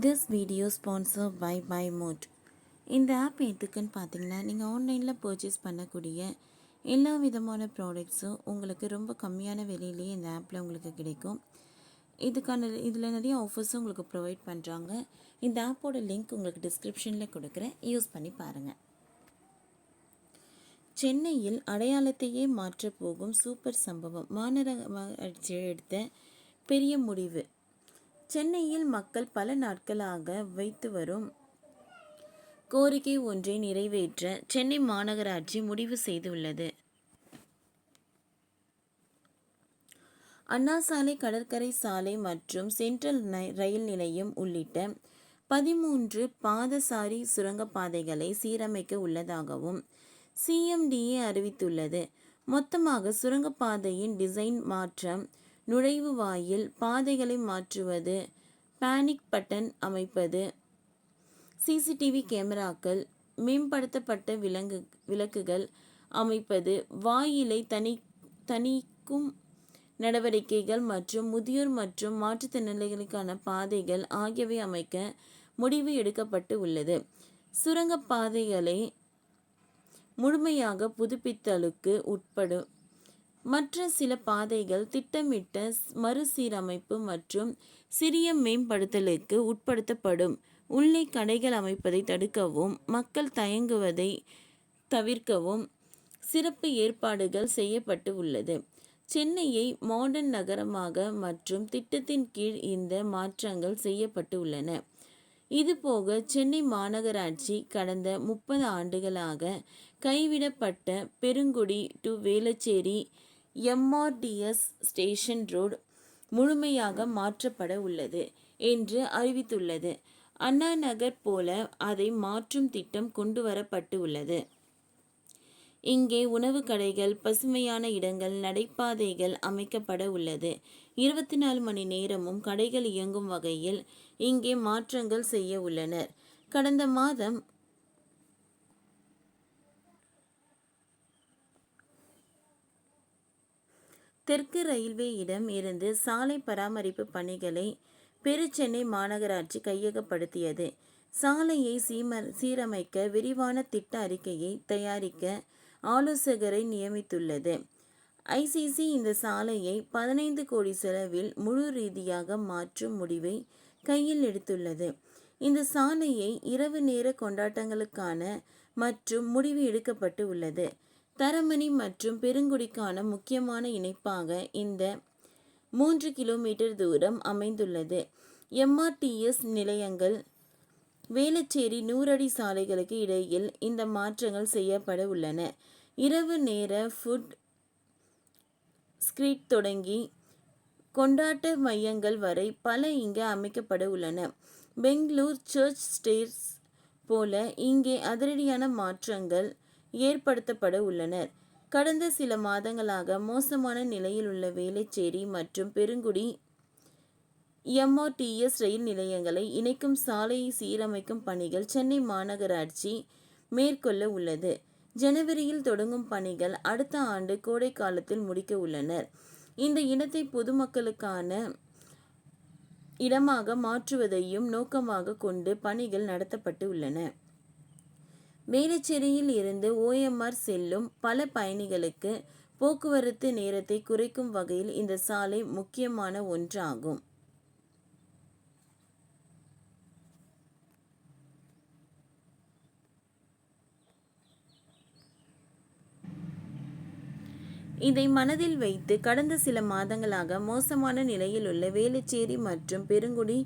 This video sponsor by by mode இந்த app எதுக்குன்னு பார்த்தீங்கன்னா நீங்கள் ஆன்லைனில் பர்ச்சேஸ் பண்ணக்கூடிய எல்லா விதமான ப்ராடக்ட்ஸும் உங்களுக்கு ரொம்ப கம்மியான விலையிலேயே இந்த ஆப்பில் உங்களுக்கு கிடைக்கும். இதுக்கான இதில் நிறைய ஆஃபர்ஸும் உங்களுக்கு ப்ரொவைட் பண்ணுறாங்க இந்த ஆப்போட லிங்க் உங்களுக்கு டிஸ்கிரிப்ஷனில் கொடுக்குறேன். யூஸ் பண்ணி பாருங்கள் சென்னையில் அடையாளத்தையே மாற்றப் போகும் சூப்பர் சம்பவம். மாநகராட்சி எடுத்த பெரிய முடிவு. சென்னையில் மக்கள் பல நாட்களாக வைத்து வரும் கோரிக்கை ஒன்றை நிறைவேற்ற சென்னை மாநகராட்சி முடிவு செய்துள்ளது. அண்ணா சாலை கடற்கரை சாலை மற்றும் சென்ட்ரல் ரயில் நிலையம் உள்ளிட்ட பதிமூன்று பாதசாரி சுரங்கப்பாதைகளை சீரமைக்க உள்ளதாகவும் சிஎம்டிஏ அறிவித்துள்ளது. மொத்தமாக சுரங்கப்பாதையின் டிசைன் மாற்றம் நுழைவு வாயில் பாதைகளை மாற்றுவது பேனிக் பட்டன் அமைப்பது சிசிடிவி கேமராக்கள் மேம்படுத்தப்பட்ட விலங்கு விளக்குகள் அமைப்பது வாயிலை தனி தணிக்கும் நடவடிக்கைகள் மற்றும் முதியோர் மற்றும் மாற்றுத்திறனாளிகளுக்கான பாதைகள் ஆகியவை அமைக்க முடிவு எடுக்கப்பட்டு உள்ளது. சுரங்கப்பாதைகளை முழுமையாக புதுப்பித்தலுக்கு உட்படும் மற்ற சில பாதைகள் திட்டமிட்ட மறுசீரமைப்பு மற்றும் சிறிய மேம்படுத்தலுக்கு உட்படுத்தப்படும். உள்ளே கடைகள் அமைப்பதை தடுக்கவும் மக்கள் தயங்குவதை தவிர்க்கவும் சிறப்பு ஏற்பாடுகள் செய்யப்பட்டு உள்ளது. சென்னையை மாடர்ன் நகரமாக மற்றும் திட்டத்தின் கீழ் இந்த மாற்றங்கள் செய்யப்பட்டு உள்ளன. இதுபோக சென்னை மாநகராட்சி கடந்த முப்பது ஆண்டுகளாக கைவிடப்பட்ட Perungudi to Velachery MRTS station road முழுமையாக மாற்றப்பட உள்ளது என்று அறிவித்துள்ளது. அண்ணா நகர் போல அதை மாற்றும் திட்டம் கொண்டு வரப்பட்டு உள்ளது. இங்கே உணவு கடைகள் பசுமையான இடங்கள் நடைபாதைகள் அமைக்கப்பட உள்ளது. இருபத்தி நாலு மணி நேரமும் கடைகள் இயங்கும் வகையில் இங்கே மாற்றங்கள் செய்ய உள்ளனர். கடந்த மாதம் தெற்கு ரயில்வேயிடம் இருந்து சாலை பராமரிப்பு பணிகளை பெருச்சென்னை மாநகராட்சி கையகப்படுத்தியது. சாலையை சீம சீரமைக்க விரிவான திட்ட அறிக்கையை தயாரிக்க ஆலோசகரை நியமித்துள்ளது. ஐசிசி இந்த சாலையை பதினைந்து கோடி செலவில் முழு ரீதியாக மாற்றும் முடிவை கையில் எடுத்துள்ளது. இந்த சாலையை இரவு நேர கொண்டாட்டங்களுக்கான மற்றும் முடிவு எடுக்கப்பட்டு உள்ளது. தரமணி மற்றும் பெருங்குடிக்கான முக்கியமான இணைப்பாக இந்த மூன்று கிலோமீட்டர் தூரம் அமைந்துள்ளது. எம்ஆர்டிஎஸ் நிலையங்கள் வேளச்சேரி நூறடி சாலைகளுக்கு இடையில் இந்த மாற்றங்கள் செய்யப்பட உள்ளன. இரவு நேர ஃபுட் ஸ்கிரீட் தொடங்கி கொண்டாட்ட மையங்கள் வரை பல இங்கே அமைக்கப்பட உள்ளன. பெங்களூர் சர்ச் ஸ்டேர்ஸ் போல இங்கே அதிரடியான மாற்றங்கள் ஏற்படுத்தப்பட உள்ளனர். கடந்த சில மாதங்களாக மோசமான நிலையில் உள்ள வேலைச்சேரி மற்றும் பெருங்குடி எம்ஆர்டிஎஸ் ரயில் நிலையங்களை இணைக்கும் சாலையை சீரமைக்கும் பணிகள் சென்னை மாநகராட்சி மேற்கொள்ள உள்ளது. ஜனவரியில் தொடங்கும் பணிகள் அடுத்த ஆண்டு கோடை காலத்தில் முடிக்க உள்ளனர். இந்த இனத்தை பொதுமக்களுக்கான இடமாக மாற்றுவதையும் நோக்கமாக கொண்டு பணிகள் நடத்தப்பட்டு உள்ளன. மேலச்சேரியில் இருந்து ஓஎம்ஆர் செல்லும் பல பயணிகளுக்கு போக்குவரத்து நேரத்தை குறைக்கும் வகையில் இந்த சாலை முக்கியமான ஒன்றாகும். இதை மனதில் வைத்து கடந்த சில மாதங்களாக மோசமான நிலையில் உள்ள வேலுச்சேரி மற்றும் பெருங்குடி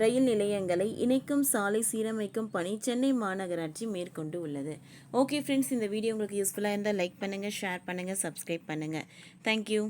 ரயில் நிலையங்களை இணைக்கும் சாலை சீரமைக்கும் பணி சென்னை மாநகராட்சி மேற்கொண்டு உள்ளது. ஓகே ஃப்ரெண்ட்ஸ் இந்த வீடியோ உங்களுக்கு யூஸ்ஃபுல்லாக இருந்தால் லைக் பண்ணுங்கள் ஷேர் பண்ணுங்கள் சப்ஸ்கிரைப் பண்ணுங்கள் தேங்க்யூ